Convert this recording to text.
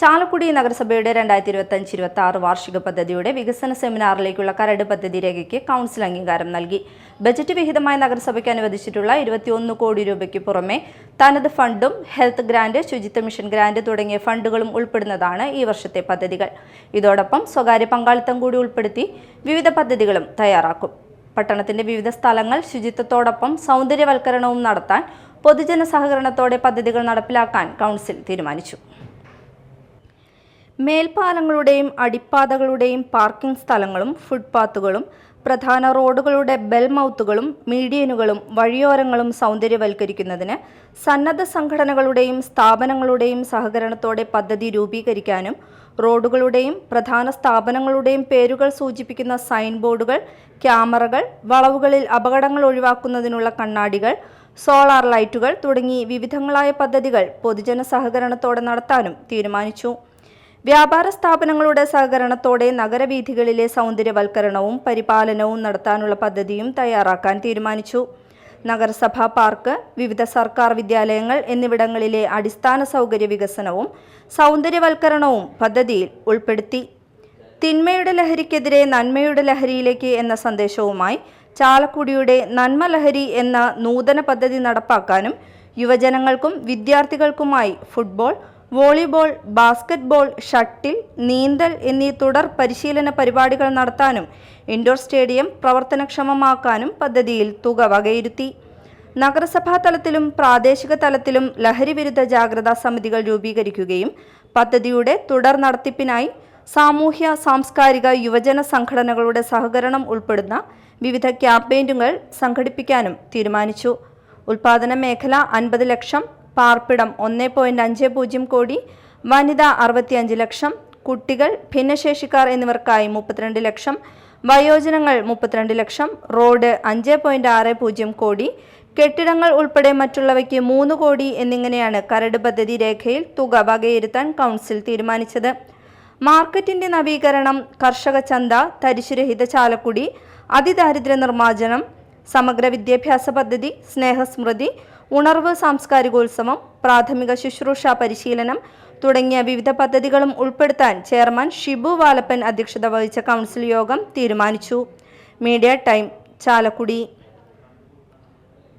ചാലക്കുടി നഗരസഭയുടെ രണ്ടായിരത്തി ഇരുപത്തഞ്ച് ഇരുപത്തി ആറ് വാർഷിക പദ്ധതിയുടെ വികസന സെമിനാറിലേക്കുള്ള കരട് പദ്ധതി രേഖയ്ക്ക് കൗൺസിൽ അംഗീകാരം നൽകി. ബജറ്റ് വിഹിതമായി നഗരസഭയ്ക്ക് അനുവദിച്ചിട്ടുള്ള ഇരുപത്തിയൊന്ന് കോടി രൂപയ്ക്ക് പുറമെ തനത് ഫണ്ടും health grant Suchitwa mission grant തുടങ്ങിയ ഫണ്ടുകളും ഉൾപ്പെടുന്നതാണ് ഈ വർഷത്തെ പദ്ധതികൾ. ഇതോടൊപ്പം സ്വകാര്യ പങ്കാളിത്തം കൂടി ഉൾപ്പെടുത്തി വിവിധ പദ്ധതികളും തയ്യാറാക്കും. പട്ടണത്തിന്റെ വിവിധ സ്ഥലങ്ങൾ ശുചിത്വത്തോടൊപ്പം സൗന്ദര്യവൽക്കരണവും നടത്താൻ പൊതുജന സഹകരണത്തോടെ പദ്ധതികൾ നടപ്പിലാക്കാൻ കൗൺസിൽ തീരുമാനിച്ചു. മേൽപ്പാലങ്ങളുടെയും അടിപ്പാതകളുടെയും പാർക്കിംഗ് സ്ഥലങ്ങളും ഫുട്പാത്തുകളും പ്രധാന റോഡുകളുടെ ബെൽമൗത്തുകളും മീഡിയനുകളും വഴിയോരങ്ങളും സൗന്ദര്യവൽക്കരിക്കുന്നതിന് സന്നദ്ധ സംഘടനകളുടെയും സ്ഥാപനങ്ങളുടെയും സഹകരണത്തോടെ പദ്ധതി രൂപീകരിക്കാനും റോഡുകളുടെയും പ്രധാന സ്ഥാപനങ്ങളുടെയും പേരുകൾ സൂചിപ്പിക്കുന്ന സൈൻ ബോർഡുകൾ ക്യാമറകൾ വളവുകളിൽ അപകടങ്ങൾ ഒഴിവാക്കുന്നതിനുള്ള കണ്ണാടികൾ സോളാർ ലൈറ്റുകൾ തുടങ്ങി വിവിധങ്ങളായ പദ്ധതികൾ പൊതുജന സഹകരണത്തോടെ നടത്താനും തീരുമാനിച്ചു. വ്യാപാര സ്ഥാപനങ്ങളുടെ സഹകരണത്തോടെ നഗരവീഥികളിലെ സൗന്ദര്യവൽക്കരണവും പരിപാലനവും നടത്താനുള്ള പദ്ധതിയും തയ്യാറാക്കാൻ തീരുമാനിച്ചു. നഗരസഭാ പാർക്ക് വിവിധ സർക്കാർ വിദ്യാലയങ്ങൾ എന്നിവിടങ്ങളിലെ അടിസ്ഥാന സൗകര്യ വികസനവും സൗന്ദര്യവൽക്കരണവും പദ്ധതിയിൽ ഉൾപ്പെടുത്തി. തിന്മയുടെ ലഹരിക്കെതിരെ നന്മയുടെ ലഹരിയിലേക്ക് എന്ന സന്ദേശവുമായി ചാലക്കുടിയുടെ നന്മലഹരി എന്ന നൂതന പദ്ധതി നടപ്പാക്കാനും യുവജനങ്ങൾക്കും വിദ്യാർത്ഥികൾക്കുമായി ഫുട്ബോൾ വോളിബോൾ ബാസ്കറ്റ്ബോൾ ഷട്ടിൽ നീന്തൽ എന്നീ തുടർ പരിശീലന പരിപാടികൾ നടത്താനും ഇൻഡോർ സ്റ്റേഡിയം പ്രവർത്തനക്ഷമമാക്കാനും പദ്ധതിയിൽ തുക വകയിരുത്തി. നഗരസഭാ തലത്തിലും പ്രാദേശിക തലത്തിലും ലഹരിവിരുദ്ധ ജാഗ്രതാ സമിതികൾ രൂപീകരിക്കുകയും പദ്ധതിയുടെ തുടർ നടത്തിപ്പിനായി സാമൂഹ്യ സാംസ്കാരിക യുവജന സംഘടനകളുടെ സഹകരണം ഉൾപ്പെടുന്ന വിവിധ ക്യാമ്പയിനുകൾ സംഘടിപ്പിക്കാനും തീരുമാനിച്ചു. ഉൽപാദന മേഖല അൻപത് ലക്ഷം പാർപ്പിടം ഒന്ന് പോയിന്റ് അഞ്ച് പൂജ്യം കോടി വനിത അറുപത്തിയഞ്ച് ലക്ഷം കുട്ടികൾ ഭിന്നശേഷിക്കാർ എന്നിവർക്കായി മുപ്പത്തിരണ്ട് ലക്ഷം വയോജനങ്ങൾ മുപ്പത്തിരണ്ട് ലക്ഷം റോഡ് അഞ്ച് പോയിന്റ് ആറ് പൂജ്യം കോടി കെട്ടിടങ്ങൾ ഉൾപ്പെടെ മറ്റുള്ളവയ്ക്ക് മൂന്ന് കോടി എന്നിങ്ങനെയാണ് കരട് പദ്ധതി രേഖയിൽ തുക വകയിരുത്താൻ കൗൺസിൽ തീരുമാനിച്ചത്. മാർക്കറ്റിന്റെ നവീകരണം കർഷക ചന്ത തരിശുരഹിത ചാലക്കുടി അതിദാരിദ്ര്യ നിർമ്മാർജനം സമഗ്ര വിദ്യാഭ്യാസ പദ്ധതി സ്നേഹസ്മൃതി ഉണർവ് സാംസ്കാരികോത്സവം പ്രാഥമിക ശുശ്രൂഷ പരിശീലനം തുടങ്ങിയ വിവിധ പദ്ധതികളും ഉൾപ്പെടുത്താൻ ചെയർമാൻ ഷിബു വാലപ്പൻ അധ്യക്ഷത വഹിച്ച കൗൺസിൽ യോഗം തീരുമാനിച്ചു. Media time Chalakudy.